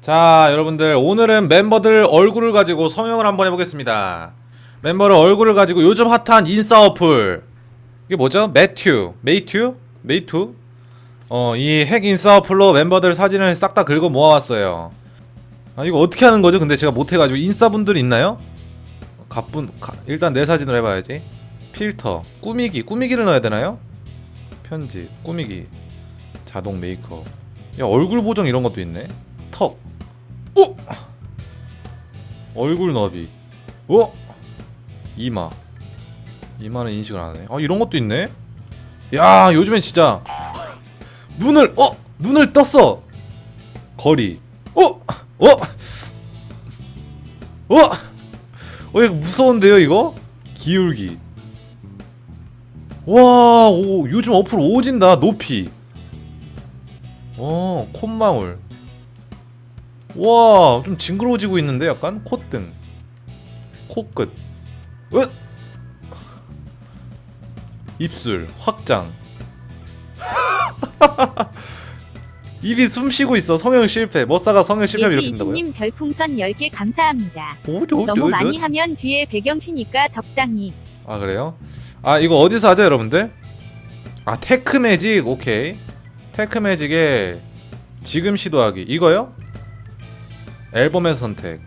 자, 여러분들 오늘은 멤버들 얼굴을 가지고 성형을 한번 해보겠습니다. 멤버를 얼굴을 가지고 요즘 핫한 인싸 어플 이게 뭐죠? 매튜, 메이튜, 메이투. 어, 이 핵 인싸 어플로 멤버들 사진을 싹 다 긁어 모아왔어요. 아, 이거 어떻게 하는 거죠? 근데 제가 못해가지고 인싸 분들 있나요? 가뿐 가, 일단 내 사진을 해봐야지. 필터, 꾸미기, 꾸미기를 넣어야 되나요? 편집, 꾸미기, 자동 메이크업. 야 얼굴 보정 이런 것도 있네. 턱. 오! 얼굴 너비. 오! 이마. 이마는 인식을 안 하네. 아 이런 것도 있네. 야 요즘엔 진짜 눈을 어 눈을 떴어. 거리. 어 어. 어. 어 이거 무서운데요 이거? 기울기. 와, 오, 요즘 어플 오진다. 높이. 어, 콧망울. 와, 좀 징그러워지고 있는데 약간 콧등. 코끝. 으! 입술 확장. 입이 숨 쉬고 있어. 성형 실패. 머싸가 성형 실패하면 이렇게 된다고요? 예지이신님 별풍선 10개 감사합니다. 오, 요, 너무 요, 많이 요. 하면 뒤에 배경 튀니까 적당히. 아 그래요? 아 이거 어디서 하죠 여러분들? 아 테크매직 오케이 테크매직에 지금 시도하기 이거요? 앨범의 선택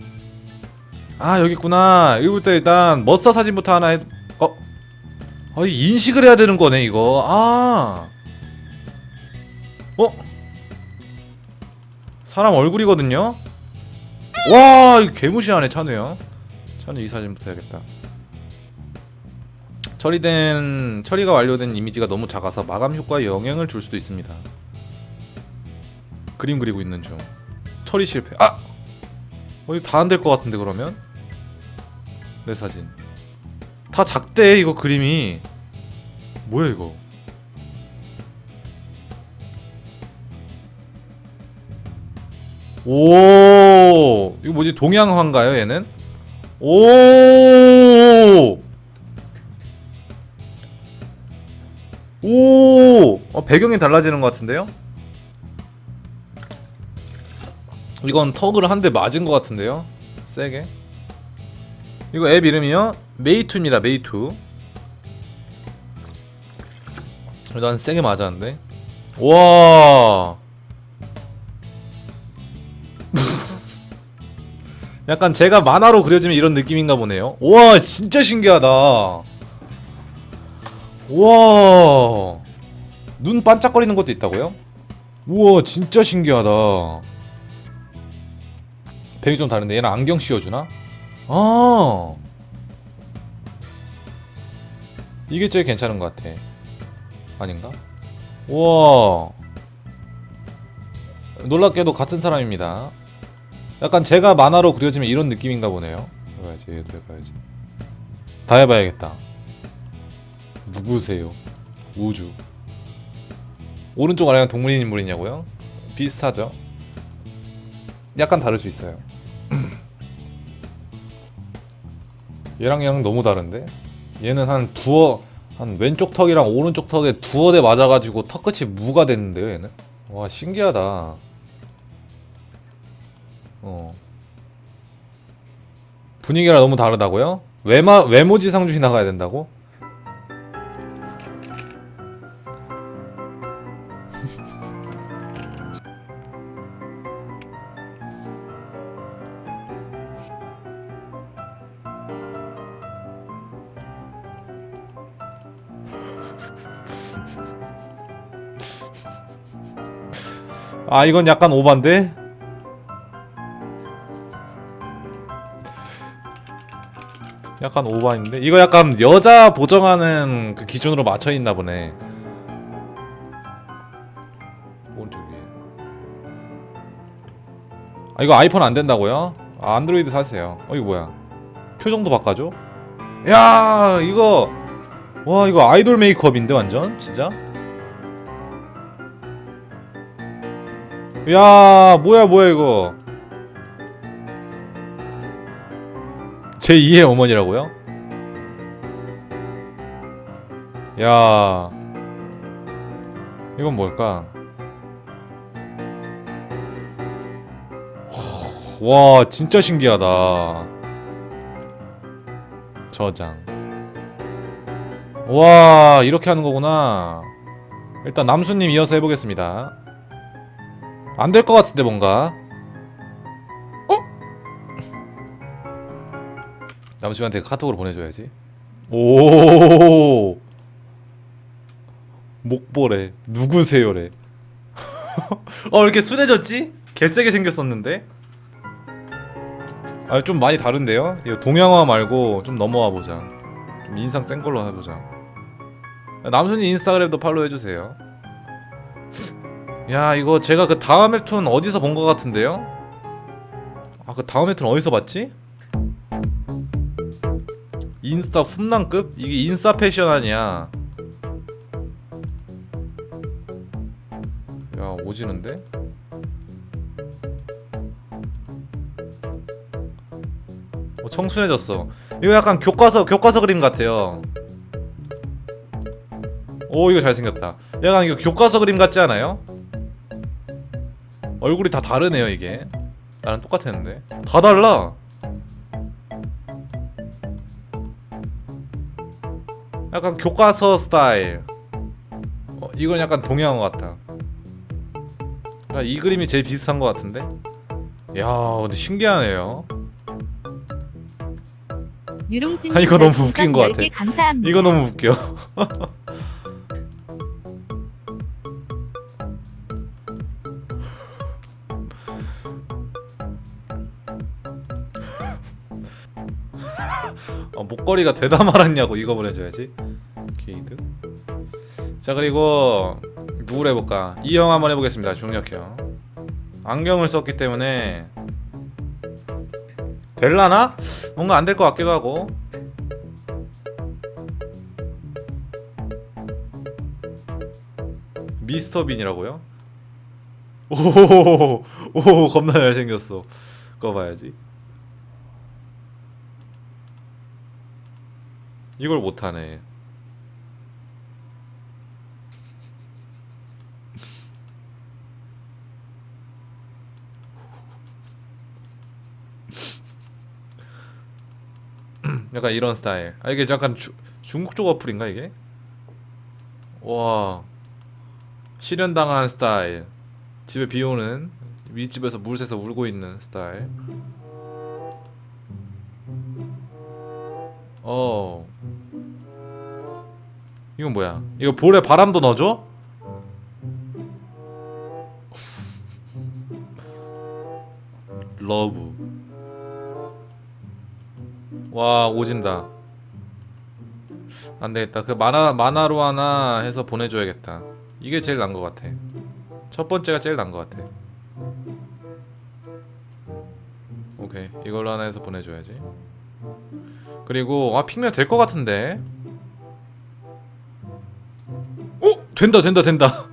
아 여기 있구나 이거부터 일단 머싸 사진부터 하나 해 어? 아이 인식을 해야 되는 거네 이거 아 어? 사람 얼굴이거든요? 와 이거 개무시하네 찬우요 찬우 이 사진부터 해야겠다 처리된 처리가 완료된 이미지가 너무 작아서 마감 효과에 영향을 줄 수도 있습니다. 그림 그리고 있는 중 처리 실패. 아, 어 이거 다 안 될 것 같은데 그러면 내 사진 다 작대 이거 그림이 뭐야 이거? 오 이거 뭐지 동양화인가요 얘는? 오 오! 어, 배경이 달라지는 것 같은데요? 이건 턱을 한 대 맞은 것 같은데요? 세게. 이거 앱 이름이요? 메이투입니다, 메이투. 난 세게 맞았는데. 와! 약간 제가 만화로 그려지면 이런 느낌인가 보네요. 와, 진짜 신기하다. 우와 눈 반짝거리는 것도 있다고요? 우와 진짜 신기하다 배경이 좀 다른데 얘는 안경 씌워주나? 아 이게 제일 괜찮은 것 같아 아닌가? 우와 놀랍게도 같은 사람입니다 약간 제가 만화로 그려지면 이런 느낌인가 보네요 해봐야지 얘도 해봐야지 다 해봐야겠다 누구세요? 우주. 오른쪽 아래가 동물인 인물이냐고요? 비슷하죠. 약간 다를 수 있어요. 얘랑 얘랑 너무 다른데? 얘는 한 두어 한 왼쪽 턱이랑 오른쪽 턱에 두어 대 맞아가지고 턱 끝이 무가 됐는데요, 얘는? 와 신기하다. 어. 분위기랑 너무 다르다고요? 외마 외모지 상주시 나가야 된다고? 아 이건 약간 오반데? 약간 오반인데? 이거 약간 여자 보정하는 그 기준으로 맞춰 있나 보네. 오른쪽 위에. 아 이거 아이폰 안 된다고요? 아, 안드로이드 사세요. 어 이거 뭐야? 표정도 바꿔줘? 야 이거 와 이거 아이돌 메이크업인데 완전 진짜? 야 뭐야 뭐야 이거? 제 2의 어머니라고요? 야 이건 뭘까? 와 진짜 신기하다. 저장. 와 이렇게 하는 거구나. 일단 남수님 이어서 해보겠습니다 안 될 것 같은데 뭔가. 어? 남수님한테 카톡으로 보내줘야지. 오. 목보래 누구세요래. 어 이렇게 순해졌지? 개세게 생겼었는데? 아 좀 많이 다른데요? 이거 동양화 말고 좀 넘어와 보자. 좀 인상 센 걸로 해보자. 남순이 인스타그램도 팔로우 해주세요 야 이거 제가 그 다음 웹툰 어디서 본 것 같은데요? 아 그 다음 웹툰 어디서 봤지? 인스타 훈남급? 이게 인싸 패션 아니야 야 오지는데? 어, 청순해졌어. 이거 약간 교과서 교과서 그림 같아요. 오 이거 잘생겼다. 약간 이거 교과서 그림 같지 않아요? 얼굴이 다 다르네요 이게. 나랑 똑같았는데 다 달라. 약간 교과서 스타일. 어, 이건 약간 동양어 같다. 아, 이 그림이 제일 비슷한 것 같은데? 야, 근데 신기하네요. 유롱진 아, 이거 너무 웃긴 것 같아. 이거 너무 웃겨. 아, 목걸이가 되다 말았냐고 이거 보내줘야지. 게이드. 자 그리고 누구를 해볼까? 이 형 한번 해보겠습니다. 중력형. 안경을 썼기 때문에 될라나? 뭔가 안 될 것 같기도 하고. 미스터 빈이라고요? 오호호호 오 겁나 잘생겼어 그거 봐야지 이걸 못하네. 약간 이런 스타일. 아 이게 약간 주, 중국 쪽 어플인가 이게? 와. 실현당한 스타일. 집에 비 오는 윗집에서 물 새서 울고 있는 스타일. 어 이건 뭐야? 이거 볼에 바람도 넣어줘? 러브. 와 오진다. 안되겠다. 그 만화 만화로 하나 해서 보내줘야겠다. 이게 제일 난 것 같아. 첫 번째가 제일 난 것 같아. 오케이. 이걸로 하나 해서 보내줘야지. 그리고 아 핑면 될 것 같은데 된다 된다 된다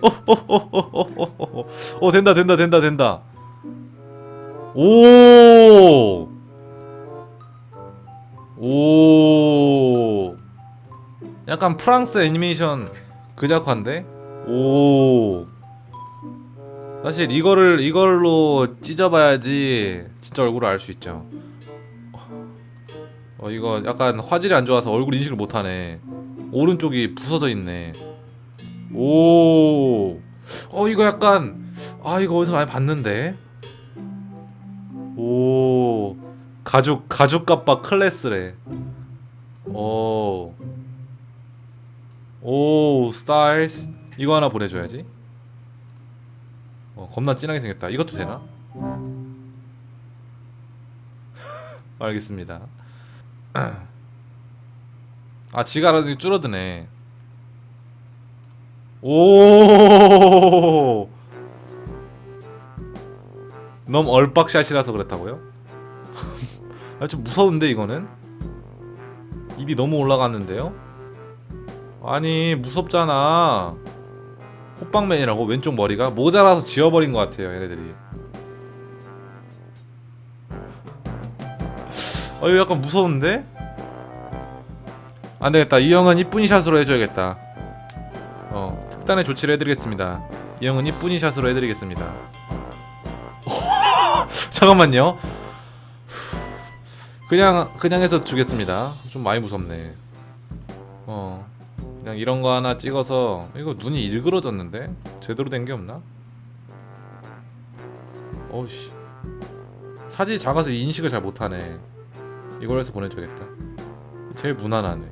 어, 어, 어, 어, 된다 된다 된다 된다 오 오. 약간 프랑스 애니메이션 그 작화인데? 오. 사실 이거를 이걸로 찢어봐야지 진짜 얼굴을 알 수 있죠. 어 이거 약간 화질이 안 좋아서 얼굴 인식을 못하네. 오른쪽이 부서져 있네. 오. 어 이거 약간 아 이거 어디서 많이 봤는데. 오. 가죽 가죽 갑바 클래스래. 오. 오 스타일스 이거 하나 보내줘야지 어 겁나 진하게 생겼다 이것도 되나? 알겠습니다 아 지가 알아서 줄어드네. 오! 너무 얼빡샷이라서 그랬다고요? 아 좀 무서운데 이거는? 입이 너무 올라갔는데요? 아니 무섭잖아. 호빵맨이라고? 왼쪽 머리가? 모자라서 지워버린 것 같아요 얘네들이. 어 이거 약간 무서운데? 안되겠다 이 형은 이쁜이 샷으로 해줘야겠다 어 특단의 조치를 해드리겠습니다 이 형은 이쁜이 샷으로 해드리겠습니다 잠깐만요. 그냥 그냥 해서 주겠습니다. 좀 많이 무섭네. 어. 그냥 이런 거 하나 찍어서 이거 눈이 일그러졌는데 제대로 된 게 없나? 어우씨. 사진이 작아서 인식을 잘 못하네. 이걸 해서 보내줘야겠다. 제일 무난하네.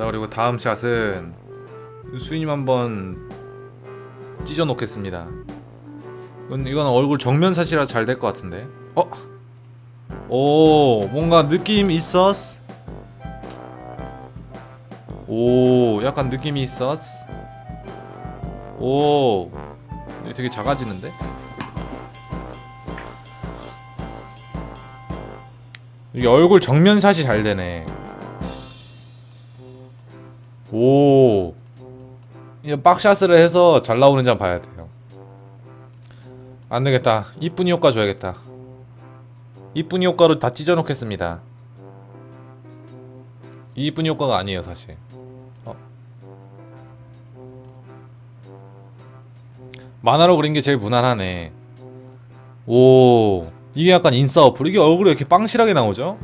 자 그리고 다음 샷은 수인님 한번 찢어 놓겠습니다. 이건, 얼굴 정면 사시라 잘 될 것 같은데. 어? 오 뭔가 느낌 있었어. 오 약간 느낌이 있었어. 오 되게 작아지는데? 이게 얼굴 정면 샷이 잘 되네. 오. 이 빡샷을 해서 잘 나오는지 한번 봐야 돼요. 안 되겠다. 이쁜이 효과 줘야겠다. 이쁜이 효과로 다 찢어 놓겠습니다. 이 이쁜이 효과가 아니에요, 사실. 어. 만화로 그린 게 제일 무난하네. 오. 이게 약간 인싸 어플. 이게 얼굴이 이렇게 빵실하게 나오죠?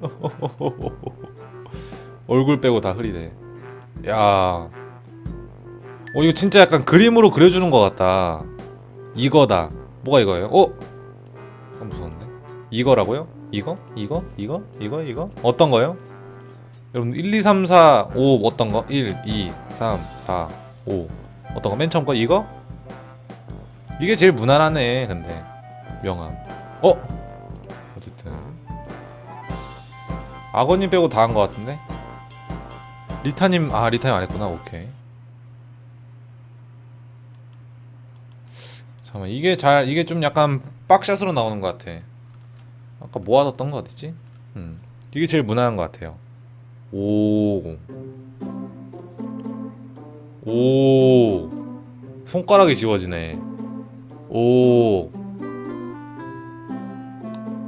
얼굴 빼고 다 흐리네. 야. 어 이거 진짜 약간 그림으로 그려주는 것 같다. 이거다. 뭐가 이거예요? 어? 아, 무서운데? 이거라고요? 이거? 이거? 이거? 이거? 이거? 어떤 거요? 여러분 1, 2, 3, 4, 5 어떤 거? 1, 2, 3, 4, 5 어떤 거? 맨 처음 거 이거? 이게 제일 무난하네 근데 명함 어? 어쨌든 악어님 빼고 다 한 것 같은데? 리타님 아 리타님 안 했구나 오케이 잠깐만 이게 잘 이게 좀 약간 빡샷으로 나오는 것 같아 아까 모아뒀던 거 어디지? 음 이게 제일 무난한 것 같아요 오. 오. 손가락이 지워지네. 오.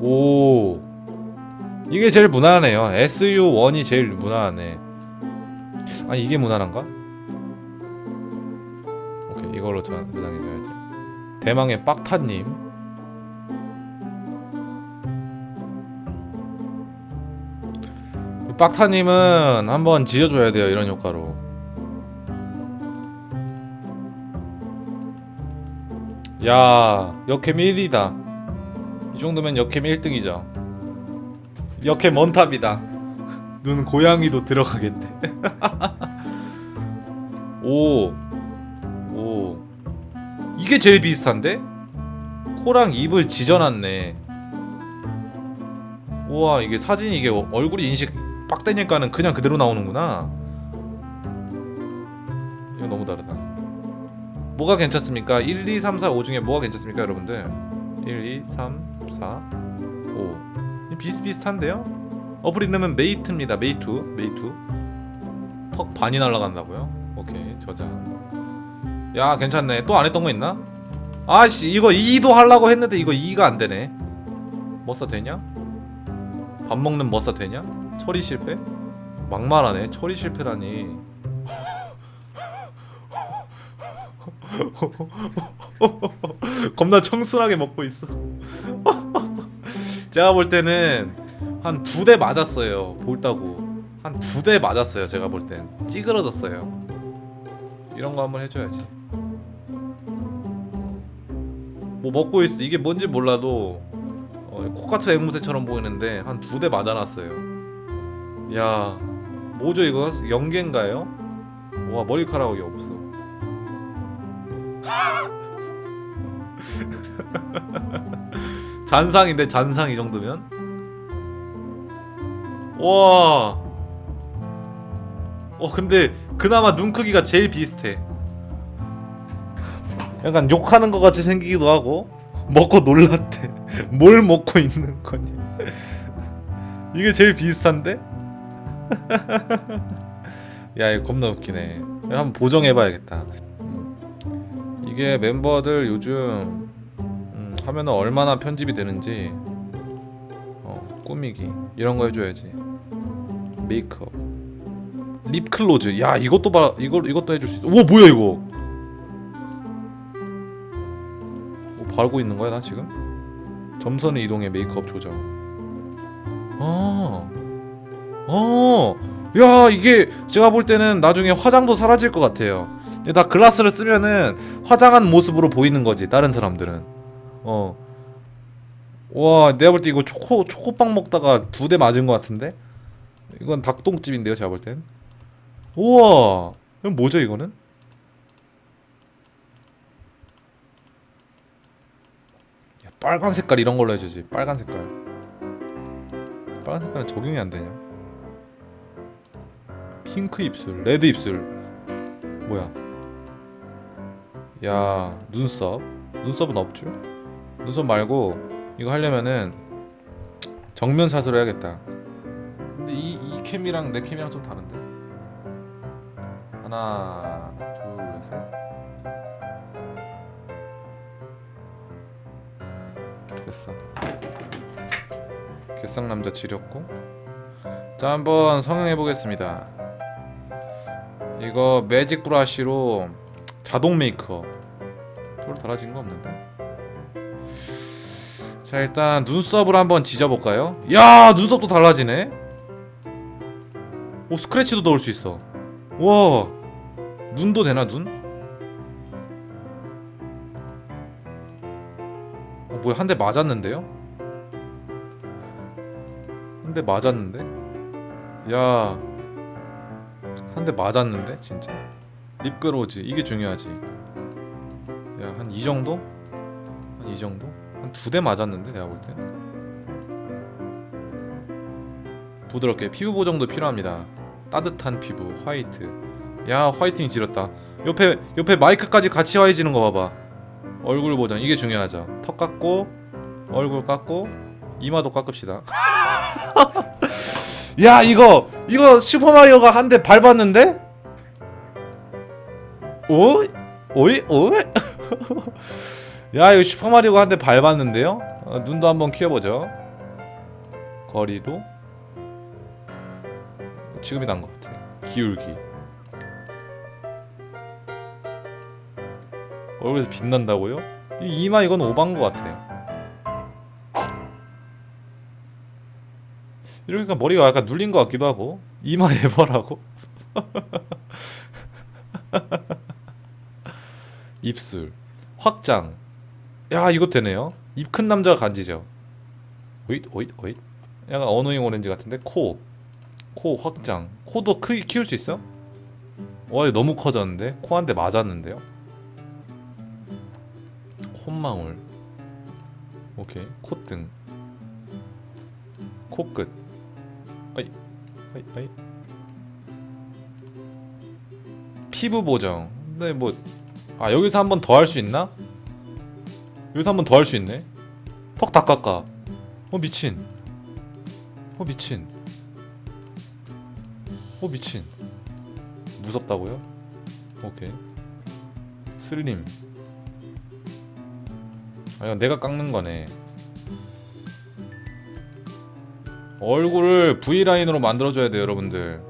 오. 이게 제일 무난하네요. SU1이 제일 무난하네. 아, 이게 무난한가? 오케이, 이걸로 저- 저장해줘야지. 대망의 빡타님. 빡타님은 한번 지어줘야 돼요 이런 효과로 야 역캠 1위다 이 정도면 역캠 1등이죠 역캠 원탑이다 눈 고양이도 들어가겠대 오. 오. 이게 제일 비슷한데? 코랑 입을 지져놨네 우와 이게 사진이 이게 얼굴이 인식 빡대니까는 그냥 그대로 나오는구나. 이거 너무 다르다. 뭐가 괜찮습니까? 1, 2, 3, 4, 5 중에 뭐가 괜찮습니까, 여러분들? 1, 2, 3, 4, 5. 비슷비슷한데요? 어플 이름은 메이트입니다. 메이투, 메이투. 턱 반이 날아간다고요? 오케이, 저장. 야, 괜찮네. 또 안 했던 거 있나? 아씨, 이거 2도 하려고 했는데 이거 2가 안 되네. 뭐써 되냐? 밥 먹는 머싸 되냐? 처리 실패? 막말하네. 처리 실패라니. 겁나 청순하게 먹고 있어. 제가 볼 때는 한 두 대 맞았어요. 볼다고. 한두 대 맞았어요. 제가 볼 땐. 찌그러졌어요. 이런 거 한번 해줘야지. 뭐 먹고 있어. 이게 뭔지 몰라도 어, 코카트 앵무새처럼 보이는데 한 두 대 맞아놨어요. 야, 뭐죠 이거? 연계인가요? 와 머리카락이 없어. 잔상인데 잔상 이 정도면? 와. 어 근데 그나마 눈 크기가 제일 비슷해. 약간 욕하는 것 같이 생기기도 하고 먹고 놀랐대. 뭘 먹고 있는 거니? 이게 제일 비슷한데? 야, 이거 겁나 웃기네. 한번 보정해봐야겠다. 음. 이게 멤버들 요즘 음, 하면은 얼마나 편집이 되는지 어, 꾸미기 이런 거 해줘야지. 메이크업, 립 클로즈. 야, 이것도 봐. 이걸 이것도 해줄 수 있어. 와, 뭐야 이거? 뭐 바르고 있는 거야 나 지금? 점선을 이동해 메이크업 조정. 어. 어. 야 이게 제가 볼 때는 나중에 화장도 사라질 것 같아요. 다 글라스를 쓰면은 화장한 모습으로 보이는 거지 다른 사람들은. 어. 와 내가 볼 때 이거 초코 초코빵 먹다가 두 대 맞은 것 같은데? 이건 닭똥집인데요 제가 볼 땐. 우와. 이건 뭐죠 이거는? 야, 빨간 색깔 이런 걸로 해주지. 빨간 색깔. 빨간 색깔은 적용이 안 되냐? 핑크 입술, 레드 입술. 뭐야? 야, 눈썹. 눈썹은 없죠? 눈썹 말고 이거 하려면은 정면 샷으로 해야겠다. 근데 이, 이 캠이랑 내 캠이랑 좀 다른데? 하나, 둘, 셋. 됐어. 개쌍 남자 지렸고. 자, 한번 성형해 보겠습니다. 이거 매직 브러쉬로 자동 메이크업. 별로 달라진 거 없는데. 자, 일단 눈썹을 한번 지져 볼까요? 야, 눈썹도 달라지네. 오, 스크래치도 넣을 수 있어. 와. 눈도 되나, 눈? 어, 뭐야, 한 대 맞았는데요? 한 대 맞았는데? 야. 한 대 맞았는데? 진짜. 립그로즈. 이게 중요하지. 야, 한 이 정도? 한 이 정도? 한 두 대 맞았는데, 내가 볼 땐. 부드럽게 피부 보정도 필요합니다. 따뜻한 피부, 화이트. 야, 화이팅 지렸다. 옆에 옆에 마이크까지 같이 화해지는 거 봐봐. 얼굴 보정 이게 중요하죠. 턱 깎고 얼굴 깎고 이마도 깎읍시다. 야, 이거 이거 슈퍼 마리오가 한 대 밟았는데? 오? 오이? 오이? 야, 이거 슈퍼 마리오가 한 대 밟았는데요? 어, 눈도 한번 키워보죠. 거리도 지금이 난 것 같아. 기울기. 얼굴에서 빛난다고요? 이 이마 이건 오반 것 같아. 이러니까 머리가 약간 눌린 것 같기도 하고 이마 에버라고. 입술 확장. 야 이거 되네요. 입 큰 남자가 간지죠. 오잇 오잇 오잇. 약간 어노잉 오렌지 같은데 코. 코 확장. 코도 크 키울 수 있어? 와 이거 너무 커졌는데 코 한 대 맞았는데요. 콧망울. 오케이 콧등. 코끝. 아이 아이 아이. 피부 보정. 근데 뭐 아 여기서 한 번 더 할 수 있나? 여기서 한 번 더 할 수 있네. 턱 다 깎아. 어 미친. 어 미친. 어 미친. 무섭다고요? 오케이. 슬림. 아 이건 내가 깎는 거네. 얼굴을 V 라인으로 만들어줘야 돼요, 여러분들.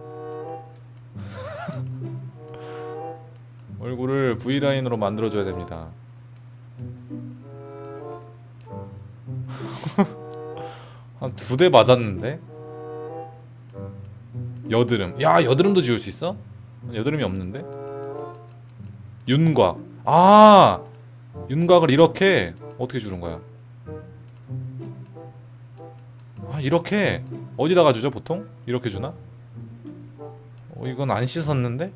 얼굴을 V 라인으로 만들어줘야 됩니다. 한 두 대 맞았는데? 여드름. 야, 여드름도 지울 수 있어? 여드름이 없는데? 윤곽. 아! 윤곽을 이렇게 어떻게 주는 거야? 아, 이렇게 어디다가 주죠, 보통? 이렇게 주나? 어, 이건 안 씻었는데?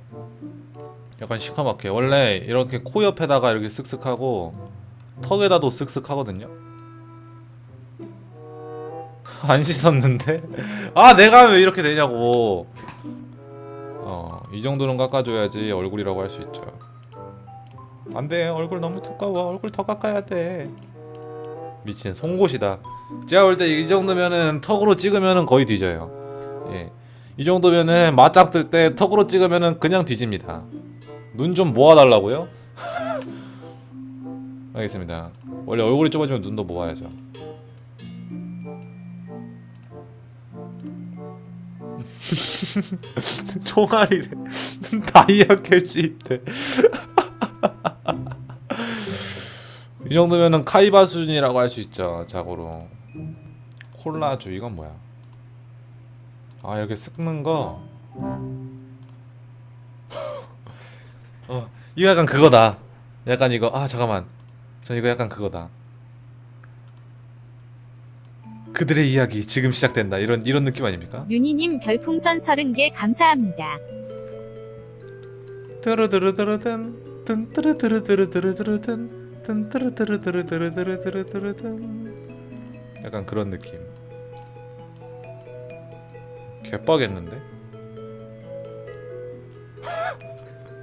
약간 시커멓게. 원래 이렇게 코 옆에다가 이렇게 쓱쓱 하고 턱에다도 쓱쓱 하거든요. 안 씻었는데? 아 내가 왜 이렇게 되냐고. 어이 정도는 깎아줘야지 얼굴이라고 할 수 있죠. 안돼. 얼굴 너무 두꺼워. 얼굴 더 깎아야 돼. 미친 송곳이다. 제가 볼 때 이 정도면은 턱으로 찍으면은 거의 뒤져요. 예이 정도면은 맞짱 뜰때 턱으로 찍으면은 그냥 뒤집니다. 눈 좀 모아달라고요? 알겠습니다. 원래 얼굴이 좁아지면 눈도 모아야죠 총알이래 다이아 캘수 있대. 이 정도면은 카이바 수준이라고 할 수 있죠 자고로. 콜라주 이건 뭐야? 아 이렇게 섞는 거? 어, 이거 약간 그거다. 약간 이거 아 잠깐만. 저 이거 약간 그거다 그들의 이야기 지금 시작된다 이런 이런 느낌 아닙니까? 윤희님 별풍선 30개 감사합니다. 뚜루두루두루든 뜬뚜루두루두루두루든 뜬뚜루두루두루두루두루든 약간 그런 느낌 개빡했는데?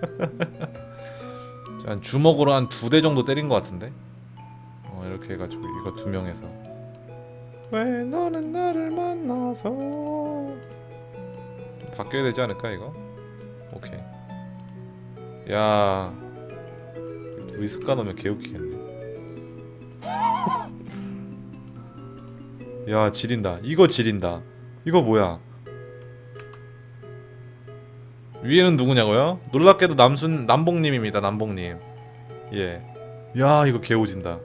한 주먹으로 한 두 대 정도 때린 것 같은데? 어 이렇게 해가지고 이거 두 명에서 왜 너는 나를 만나서? 좀 바뀌어야 되지 않을까 이거? 오케이. 야 둘이 습관 넣으면 개웃기겠네. 야 지린다. 이거 지린다. 이거 뭐야? 위에는 누구냐고요? 놀랍게도 남순 남봉님입니다 남봉님. 예 야 이거 개오진다